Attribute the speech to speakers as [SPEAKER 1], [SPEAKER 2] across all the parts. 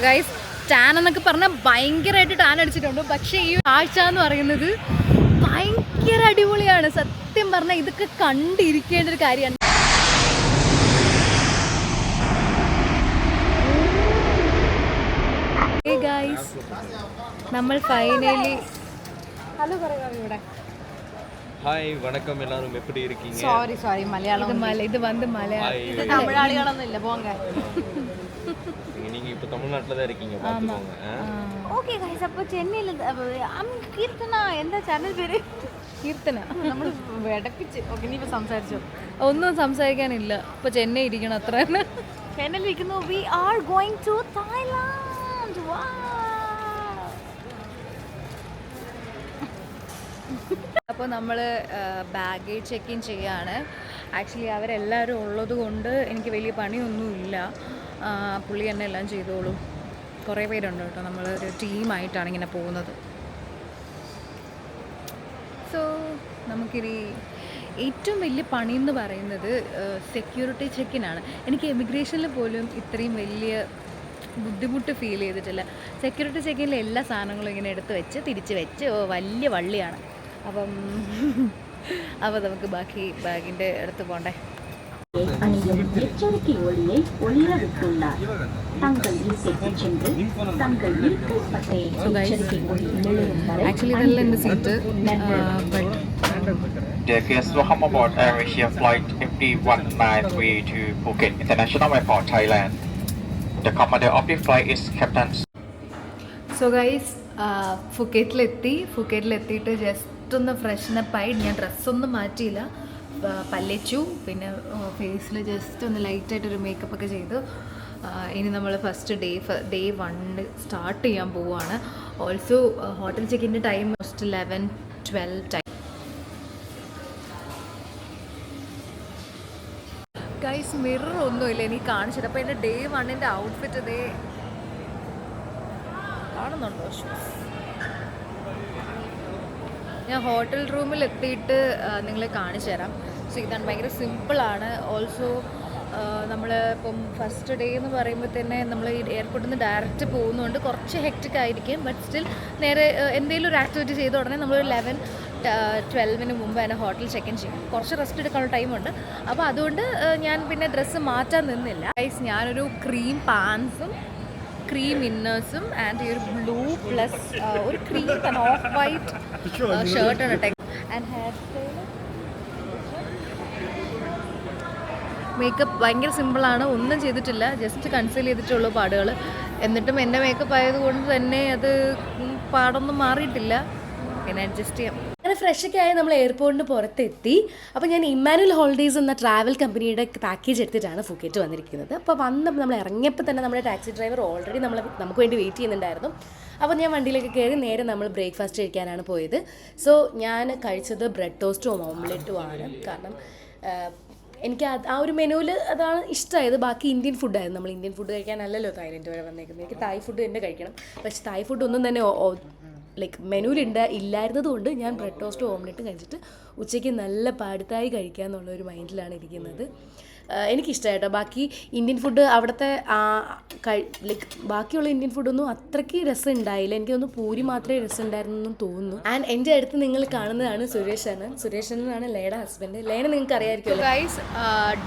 [SPEAKER 1] Guys tan എന്നൊക്കെ പറഞ്ഞാൽ ഭയങ്കരമായിട്ട് ടാൻ അടിച്ചിട്ടുണ്ട് പക്ഷേ ഈ ആഴ്ച എന്ന് പറയുന്നത് ഭയങ്കര അടിപൊളിയാണ് സത്യം പറഞ്ഞാൽ ഇതൊക്കെ കണ്ടിരിക്കേണ്ട ഒരു കാര്യമാണ് ഗൈസ് നമ്മൾ ഫൈനലി ഹലോ പറയാം ഇവിടെ
[SPEAKER 2] ஹாய் வணக்கம் எல்லாரும் எப்படி இருக்கீங்க
[SPEAKER 3] സോറി സോറി മലയാളം
[SPEAKER 1] ഇത് മല ഇത് വന്ന് മലയാളം
[SPEAKER 2] Hi.
[SPEAKER 3] തമിഴാളികളൊന്നും ഇല്ല പോങ്ക
[SPEAKER 2] நீங்க- நீங்க இப்ப தமிழ்நாட்டுல தான் இருக்கீங்க பாத்துக்கோங்க ஆ?
[SPEAKER 3] ഓക്കെ ഗൈസ് അപ്പോൾ ചെന്നൈയിൽ കീർത്തന എന്താ ചാനൽ പേര്
[SPEAKER 1] കീർത്തന
[SPEAKER 3] നമ്മൾ വിടപ്പിച്ച് ഓക്കെ നീ ഇപ്പോൾ സംസാരിച്ചോ
[SPEAKER 1] ഒന്നും സംസാരിക്കാനില്ല ഇപ്പൊ ചെന്നൈ ഇരിക്കണം അത്ര തന്നെ
[SPEAKER 3] ചെന്നൈയിൽ ഇരിക്കുന്നു we are going to Thailand
[SPEAKER 1] അപ്പോൾ നമ്മൾ ബാഗേജ് ചെക്ക് ഇൻ ചെയ്യാണ് ആക്ച്വലി അവരെല്ലാവരും ഉള്ളത് കൊണ്ട് എനിക്ക് വലിയ പണിയൊന്നുമില്ല ആ, പുള്ളി തന്നെ എല്ലാം ചെയ്തോളും. കുറേ പേരുണ്ട് കേട്ടോ. നമ്മൾ ഒരു ടീമായിട്ടാണ് ഇങ്ങനെ പോകുന്നത്. സോ നമുക്കിനി ഏറ്റവും വലിയ പണി എന്ന് പറയുന്നത് സെക്യൂരിറ്റി ചെക്കിനാണ് എനിക്ക് എമിഗ്രേഷനിൽ പോലും ഇത്രയും വലിയ ബുദ്ധിമുട്ട് ഫീൽ ചെയ്തിട്ടില്ല. സെക്യൂരിറ്റി ചെക്കിനിൽ എല്ലാ സാധനങ്ങളും ഇങ്ങനെ എടുത്ത് വെച്ച് തിരിച്ച് വെച്ച് വലിയ വള്ളിയാണ്. അപ്പം അപ്പോൾ നമുക്ക് ബാക്കി ബാഗിന്റെ അടുത്ത് പോണ്ടേ
[SPEAKER 4] அணியும் எச்சரிக்கை ஒளியை ஒளிர விட்டுள்ளார் தங்கள் இருக்கைக்கு சென்று தங்கள் இருக்கை பட்டை எச்சரிக்கை ஒளி நிலையும் வரை
[SPEAKER 1] ആക്ച്വലി ഇതെല്ലാം എൻ്റെ seat but
[SPEAKER 5] Dear guests, welcome aboard Air Asia Flight MD193 to Phuket International Airport, Thailand. The commander of the flight is Captain
[SPEAKER 1] so guys ഫുക്കറ്റിലെത്തി ഫുക്കറ്റിലെത്തിയിട്ട് ജസ്റ്റ് ഒന്ന് ഫ്രഷനപ്പ് ആയി ഞാൻ ഡ്രസ്സൊന്നും മാറ്റിയില്ല ആ, പല്ലിച്ചു. പിന്നെ ഫേസിൽ ജസ്റ്റ് ഒന്ന് ലൈറ്റായിട്ടൊരു മേക്കപ്പ് ഒക്കെ ചെയ്തു. ഇനി നമ്മൾ ഫസ്റ്റ് ഡേ ഡേ വണ്ണിൽ സ്റ്റാർട്ട് ചെയ്യാൻ പോവുകയാണ് also hotel ചെക്കിന്റെ time most eleven twelve time guys mirror ഒന്നുമില്ല എനിക്ക് കാണിച്ചത് അപ്പോൾ എന്റെ ഡേ വണ്ണിന്റെ ഔട്ട്ഫിറ്റ് ഇതേ കാണുന്നുണ്ടോ? ഷൂസ് ഞാൻ ഹോട്ടൽ റൂമിൽ എത്തിയിട്ട് നിങ്ങളെ കാണിച്ചു തരാം സോ ഇതാണ് ഭയങ്കര സിമ്പിളാണ്. ഓൾസോ നമ്മൾ ഇപ്പം ഫസ്റ്റ് ഡേ എന്ന് പറയുമ്പോൾ തന്നെ നമ്മൾ എയർപോർട്ടിൽ നിന്ന് ഡയറക്റ്റ് പോകുന്നതുകൊണ്ട് കുറച്ച് ഹെക്റ്റിക് ആയിരിക്കും. ബട്ട് സ്റ്റിൽ നേരെ എന്തെങ്കിലും ഒരു ആക്ടിവിറ്റി ചെയ്ത ഉടനെ നമ്മൾ ലെവൻ ട്വൽവിന് മുമ്പ് തന്നെ ഹോട്ടൽ ചെക്ക് ഇൻ ചെയ്യും. കുറച്ച് റെസ്റ്റ് എടുക്കാനുള്ള ടൈമുണ്ട് അപ്പോൾ അതുകൊണ്ട് ഞാൻ പിന്നെ ഡ്രസ്സ് മാറ്റാൻ നിന്നില്ല. ഗൈസ് ഞാനൊരു ക്രീം പാൻസും ക്രീം ഇന്നേഴ്സും ആൻഡ് ഈ ഒരു ബ്ലൂ പ്ലസ് ഒരു ക്രീം ഓഫ് വൈറ്റ് ഷർട്ടാണ് ടെക് ആൻഡ് ഹെയർ സ്റ്റൈൽ മേക്കപ്പ് ഭയങ്കര സിമ്പിളാണ് ഒന്നും ചെയ്തിട്ടില്ല. ജസ്റ്റ് കൺസീൽ ചെയ്തിട്ടുള്ളൂ പാടുകൾ. എന്നിട്ടും എന്റെ മേക്കപ്പ് ആയതുകൊണ്ട് തന്നെ അത് പാടൊന്നും മാറിയിട്ടില്ല. പിന്നെ അഡ്ജസ്റ്റ് ചെയ്യാം.
[SPEAKER 6] അങ്ങനെ ഫ്രഷൊക്കെ ആയി നമ്മൾ എയർപോർട്ടിന് പുറത്തെത്തി. അപ്പോൾ ഞാൻ ഇമ്മാനുവൽ ഹോളിഡേയ്സ് എന്ന ട്രാവൽ കമ്പനിയുടെ പാക്കേജ് എടുത്തിട്ടാണ് ഫുക്കേറ്റ് വന്നിരിക്കുന്നത്. അപ്പോൾ വന്ന് നമ്മൾ ഇറങ്ങിയപ്പോൾ തന്നെ നമ്മുടെ ടാക്സി ഡ്രൈവർ ഓൾറെഡി നമ്മൾ നമുക്ക് വേണ്ടി വെയിറ്റ് ചെയ്യുന്നുണ്ടായിരുന്നു. അപ്പോൾ ഞാൻ വണ്ടിയിലേക്ക് കയറി നേരെ നമ്മൾ ബ്രേക്ക്ഫാസ്റ്റ് കഴിക്കാനാണ് പോയത്. സോ ഞാൻ കഴിച്ചത് ബ്രെഡ് ടോസ്റ്റും ഓംലെറ്റും ആണ്. കാരണം എനിക്ക് ആ ഒരു മെനുവിൽ അതാണ് ഇഷ്ടമായത്. ബാക്കി ഇന്ത്യൻ ഫുഡായിരുന്നു നമ്മൾ ഇന്ത്യൻ ഫുഡ് കഴിക്കാനല്ലല്ലോ തായ്ലൻഡ് വരെ വന്നേക്കുന്നത്. എനിക്ക് തായ് ഫുഡ് തന്നെ കഴിക്കണം. പക്ഷേ തായ് ഫുഡ് ഒന്നും തന്നെ ലൈക്ക് മെനുവിലുണ്ട് ഇല്ലായിരുന്നത് കൊണ്ട് ഞാൻ ബ്രെഡ് ടോസ്റ്റ് ഓംലെറ്റും കഴിച്ചിട്ട് ഉച്ചയ്ക്ക് നല്ല പാടുത്തായി കഴിക്കുക എന്നുള്ള ഒരു മൈൻഡിലാണ് ഇരിക്കുന്നത്. ആഹ് എനിക്കിഷ്ടമായിട്ടോ ബാക്കി ഇന്ത്യൻ ഫുഡ് അവിടുത്തെ ലൈക്ക് ബാക്കിയുള്ള ഇന്ത്യൻ ഫുഡൊന്നും അത്രയ്ക്ക് രസം ഉണ്ടായില്ല എനിക്ക് തോന്നുന്നു പൂരി മാത്രമേ രസം ഉണ്ടായിരുന്നു തോന്നുന്നു. ആൻഡ് എന്റെ അടുത്ത് നിങ്ങൾ കാണുന്നതാണ് സുരേഷ് അണ്ണൻ സുരേഷ് അണ്ണനാണ് ലേയുടെ ഹസ്ബൻഡ് ലേന നിങ്ങൾക്ക് അറിയാമായിരിക്കുമല്ലോ.
[SPEAKER 1] Guys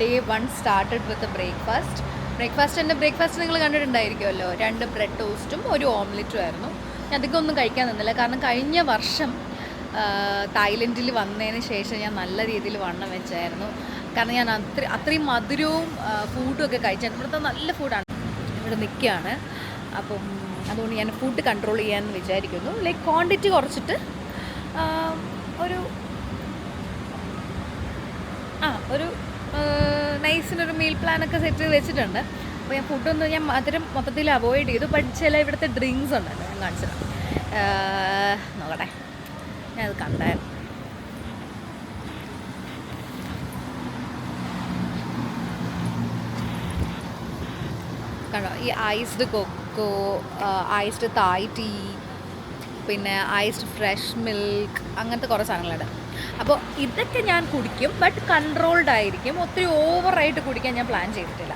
[SPEAKER 1] day one started with breakfast breakfast എന്റെ ബ്രേക്ക്ഫാസ്റ്റ് നിങ്ങൾ കണ്ടിട്ടുണ്ടായിരിക്കുമല്ലോ. രണ്ട് ബ്രെഡ് ടോസ്റ്റും ഒരു ഓംലെറ്റും ആയിരുന്നു. ഞാൻ അധികം ഒന്നും കഴിക്കാൻ നിന്നില്ല. കാരണം കഴിഞ്ഞ വർഷം തായ്ലൻഡിൽ വന്നതിന് ശേഷം ഞാൻ നല്ല രീതിയിൽ വണ്ണം വെച്ചായിരുന്നു. കാരണം ഞാൻ അത്ര അത്രയും മധുരവും ഫുഡും ഒക്കെ കഴിച്ചായിരുന്നു ഇവിടുത്തെ നല്ല ഫുഡാണ് ഇവിടെ നിൽക്കുകയാണ്. അപ്പം അതുകൊണ്ട് ഞാൻ ഫുഡ് കൺട്രോൾ ചെയ്യാമെന്ന് വിചാരിക്കുന്നു. ലൈക്ക് ക്വാണ്ടിറ്റി കുറച്ചിട്ട് ഒരു ആ ഒരു നൈസിനൊരു മീൽ പ്ലാനൊക്കെ സെറ്റ് ചെയ്ത് വെച്ചിട്ടുണ്ട്. അപ്പോൾ ഞാൻ ഫുഡൊന്നും ഞാൻ മധുരം മൊത്തത്തിൽ അവോയ്ഡ് ചെയ്തു. ബട്ട് ചില ഇവിടുത്തെ ഡ്രിങ്ക്സ് ഉണ്ടല്ലോ ഞാൻ കാണിച്ചത് നോക്കട്ടെ. ഞാൻ അത് കണ്ടായിരുന്നു കണ്ടോ? ഈ iced cocoa iced Thai tea പിന്നെ ഐസ്ഡ് ഫ്രഷ് മിൽക്ക് അങ്ങനത്തെ കുറേ സാധനങ്ങളുണ്ട്. അപ്പോൾ ഇതൊക്കെ ഞാൻ കുടിക്കും ബട്ട് കൺട്രോൾഡ് ആയിരിക്കും. ഒത്തിരി ഓവറായിട്ട് കുടിക്കാൻ ഞാൻ പ്ലാൻ ചെയ്തിട്ടില്ല.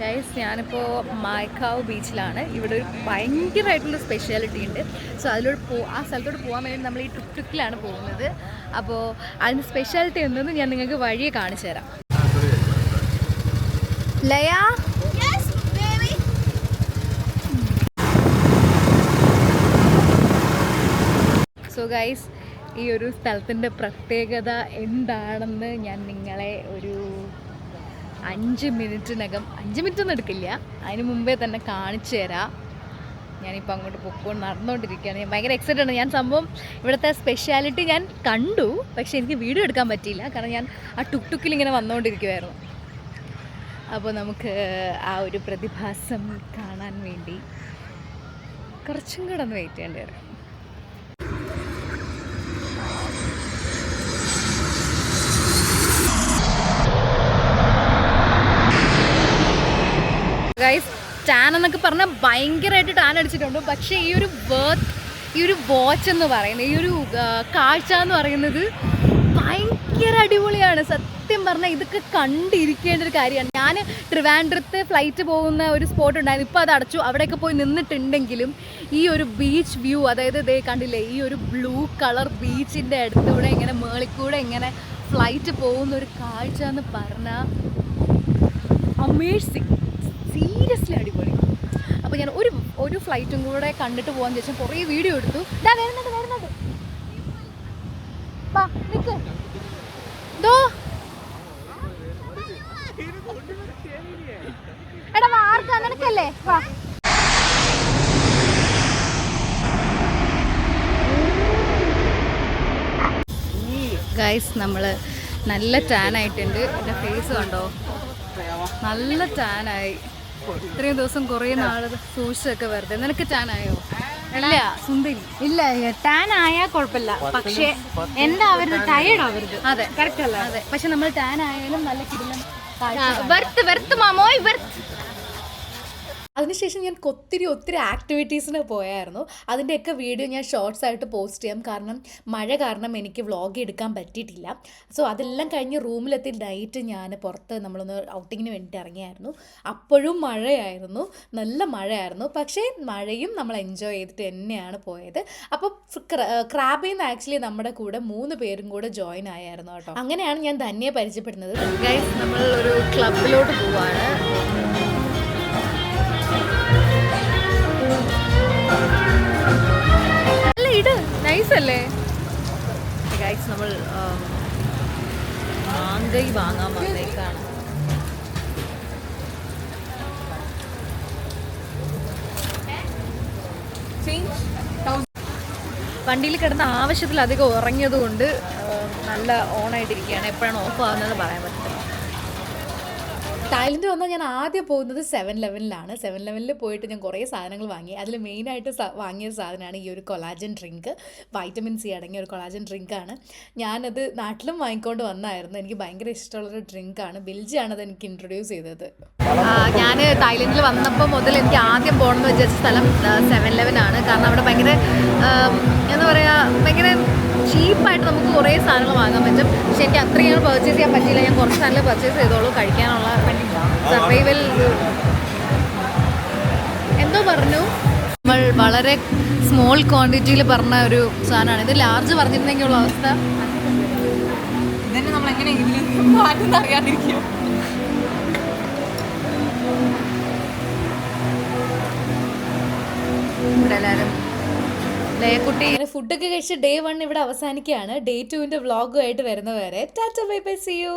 [SPEAKER 1] ഗൈസ് ഞാനിപ്പോൾ മായ്ക്കാവ് ബീച്ചിലാണ് ഇവിടെ ഒരു ഭയങ്കരമായിട്ടുള്ള സ്പെഷ്യാലിറ്റി ഉണ്ട്. സോ അതിലോട്ട് പോ ആ സ്ഥലത്തോട്ട് പോകാൻ വേണ്ടി നമ്മൾ ഈ ടുക് ടുക്കിലാണ് പോകുന്നത്. അപ്പോൾ അതിന് സ്പെഷ്യാലിറ്റി എന്തെന്ന് ഞാൻ നിങ്ങൾക്ക് വഴിയെ കാണിച്ചു തരാം. ലയ? സോ ഗൈസ് ഈ ഒരു സ്ഥലത്തിന്റെ പ്രത്യേകത എന്താണെന്ന് ഞാൻ നിങ്ങളെ ഒരു അഞ്ച് മിനിറ്റിനകം അഞ്ച് മിനിറ്റ് ഒന്നും എടുക്കില്ല. അതിന് മുമ്പേ തന്നെ കാണിച്ചു തരാം. ഞാനിപ്പോൾ അങ്ങോട്ട് പൊക്കോണ്ട് നടന്നുകൊണ്ടിരിക്കുകയാണ് ഞാൻ ഭയങ്കര എക്സൈറ്റഡ് ആണ്. ഞാൻ സംഭവം ഇവിടുത്തെ സ്പെഷ്യാലിറ്റി ഞാൻ കണ്ടു. പക്ഷേ എനിക്ക് വീഡിയോ എടുക്കാൻ പറ്റിയില്ല. കാരണം ഞാൻ ആ ടുക് ടുക്കിൽ ഇങ്ങനെ വന്നുകൊണ്ടിരിക്കുമായിരുന്നു അപ്പോൾ നമുക്ക് ആ ഒരു പ്രതിഭാസം കാണാൻ വേണ്ടി കുറച്ചും കൂടെ ഒന്ന് വെയിറ്റ് ചെയ്യേണ്ടി വരും. ഗൈസ് ടാൻ എന്നൊക്കെ പറഞ്ഞാൽ ഭയങ്കരമായിട്ട് ടാൻ അടിച്ചിട്ടുണ്ട്. പക്ഷേ ഈ ഒരു വേർത്ത് ഈ ഒരു വാച്ച് എന്ന് പറയുന്നത് ഈ ഒരു കാഴ്ച എന്ന് പറയുന്നത് ഭയങ്കര അടിപൊളിയാണ്. സത്യം പറഞ്ഞാൽ ഇതൊക്കെ കണ്ടിരിക്കേണ്ട ഒരു കാര്യമാണ്. ഞാൻ ട്രിവാൻഡ്രത്ത് ഫ്ലൈറ്റ് പോകുന്ന ഒരു സ്പോട്ട് ഉണ്ടായിരുന്നു. ഇപ്പോൾ അത് അടച്ചു. അവിടെയൊക്കെ പോയി നിന്നിട്ടുണ്ടെങ്കിലും ഈ ഒരു ബീച്ച് വ്യൂ അതായത് ഇതേ കണ്ടില്ലേ ഈ ഒരു ബ്ലൂ കളർ ബീച്ചിന്റെ അടുത്തൂടെ ഇങ്ങനെ മേളിക്കൂടെ ഇങ്ങനെ ഫ്ലൈറ്റ് പോകുന്ന ഒരു കാഴ്ച എന്ന് പറഞ്ഞാൽ അമേസിങ് സീരിയസ്ലി അടിപൊളി. അപ്പോൾ ഞാൻ ഒരു ഒരു ഫ്ലൈറ്റും കൂടെ കണ്ടിട്ട് പോകാൻ ശേഷം കുറേ വീഡിയോ എടുത്തു. ഇതാ വരുന്നുണ്ട് വരുന്നത്. വാ നിക്ക്. ദോ. എടാ വാ ആർക്കാ? നിനക്കല്ലേ? വാ. ഗൈസ് നമ്മൾ നല്ല ടാൻ ആയിട്ടുണ്ട്. എന്റെ ഫേസ് കണ്ടോ? നല്ല ടാനായി ഇത്രയും ദിവസം കുറേ നാൾ സൂക്ഷിച്ചൊക്കെ വെറുതെ. നിനക്ക് ടാനായോ? ഇല്ല സുന്ദരി.
[SPEAKER 3] ഇല്ല ടാൻ ആയാൽ കുഴപ്പമില്ല. പക്ഷേ എന്താ അവരുത് ടയേർഡ് അവരുത്
[SPEAKER 1] അതെ.
[SPEAKER 3] കറക്റ്റ് അല്ല?
[SPEAKER 1] അതെ. പക്ഷെ നമ്മൾ ടാൻ ആയാലും നല്ല കിടിലൻ
[SPEAKER 3] വെറുത്ത് വെറുത്ത് മാമോയ് വെറുത്ത്
[SPEAKER 6] അതിനുശേഷം ഞാൻ ഒത്തിരി ഒത്തിരി ആക്ടിവിറ്റീസിന് പോയായിരുന്നു. അതിന്റെയൊക്കെ വീഡിയോ ഞാൻ ഷോർട്സ് ആയിട്ട് പോസ്റ്റ് ചെയ്യാം. കാരണം മഴ കാരണം എനിക്ക് വ്ളോഗ് എടുക്കാൻ പറ്റിയിട്ടില്ല. സോ അതെല്ലാം കഴിഞ്ഞ് റൂമിലെത്തി നൈറ്റ് ഞാൻ പുറത്ത് നമ്മളൊന്ന് ഔട്ടിങ്ങിന് വേണ്ടിയിട്ട് ഇറങ്ങിയായിരുന്നു. അപ്പോഴും മഴയായിരുന്നു. നല്ല മഴയായിരുന്നു. പക്ഷേ മഴയും നമ്മൾ എൻജോയ് ചെയ്തിട്ട് തന്നെയാണ് പോയത്. അപ്പോൾ ക്രാബിൽ നിന്ന് ആക്ച്വലി നമ്മുടെ കൂടെ മൂന്ന് പേരും കൂടെ ജോയിൻ ആയായിരുന്നു കേട്ടോ. അങ്ങനെയാണ് ഞാൻ ധന്യെ പരിചയപ്പെടുന്നത്.
[SPEAKER 1] നമ്മൾ ഒരു ക്ലബിലോട്ട് പോവാണ്. മാങ്കൈ വാങ്ങാൻ വന്നേക്കാണ്. വണ്ടിയിൽ കിടന്ന ആവശ്യത്തിലധികം ഉറങ്ങിയതുകൊണ്ട് നല്ല ഓണായിട്ടിരിക്കുകയാണ്. എപ്പോഴാണ് ഓഫ് ആവുന്നത് പറയാൻ പറ്റില്ല
[SPEAKER 6] തായ്ലൻഡ് വന്നാൽ ഞാൻ ആദ്യം പോകുന്നത് സെവൻ ലെവനിലാണ് സെവൻ ലെവനിൽ പോയിട്ട് ഞാൻ കുറേ സാധനങ്ങൾ വാങ്ങി. അതിൽ മെയിനായിട്ട് വാങ്ങിയ സാധനമാണ് ഈ ഒരു കൊളാജൻ ഡ്രിങ്ക് വൈറ്റമിൻ സി അടങ്ങിയ ഒരു കൊളാജൻ ഡ്രിങ്കാണ് ഞാനത് നാട്ടിലും വാങ്ങിക്കൊണ്ട് വന്നായിരുന്നു. എനിക്ക് ഭയങ്കര ഇഷ്ടമുള്ളൊരു ഡ്രിങ്കാണ് ബിൽജിയാണ് അത് എനിക്ക് ഇൻട്രൊഡ്യൂസ് ചെയ്തത്.
[SPEAKER 1] ഞാൻ തായ്ലൻഡിൽ വന്നപ്പോൾ മുതൽ എനിക്ക് ആദ്യം പോകണമെന്ന് വിചാരിച്ച സ്ഥലം സെവൻ ലെവനാണ് കാരണം അവിടെ ഭയങ്കര എന്താ പറയുക ഭയങ്കര ചീപ്പായിട്ട് നമുക്ക് കുറേ സാധനങ്ങൾ വാങ്ങാൻ പറ്റും. പക്ഷെ എനിക്ക് അത്രയും പർച്ചേസ് ചെയ്യാൻ പറ്റിയില്ല. ഞാൻ കുറച്ച് സാധനങ്ങൾ പർച്ചേസ് ചെയ്തോളൂ. കഴിക്കാനുള്ള സർവൈവൽ എന്തോ പറഞ്ഞു? നമ്മൾ വളരെ സ്മോൾ ക്വാണ്ടിറ്റിയിൽ പറഞ്ഞ ഒരു സാധനമാണ്. ഇത് ലാർജ് പറഞ്ഞിരുന്നെങ്കിലുള്ള അവസ്ഥ.
[SPEAKER 7] ഇതന്നെ നമ്മൾ എങ്ങനെ ഇതിൽ മാറ്റുന്ന അറിയാതിരിക്കും.
[SPEAKER 1] ഇവിടെ എല്ലാവരും ലയക്കുട്ടി
[SPEAKER 6] ഫുഡൊക്കെ കഴിച്ച് ഡേ വൺ ഇവിടെ അവസാനിക്കുകയാണ്. ഡേ ടുവിന്റെ വ്ളോഗുമായിട്ട് വരുന്നവരെ. Tata bye bye see you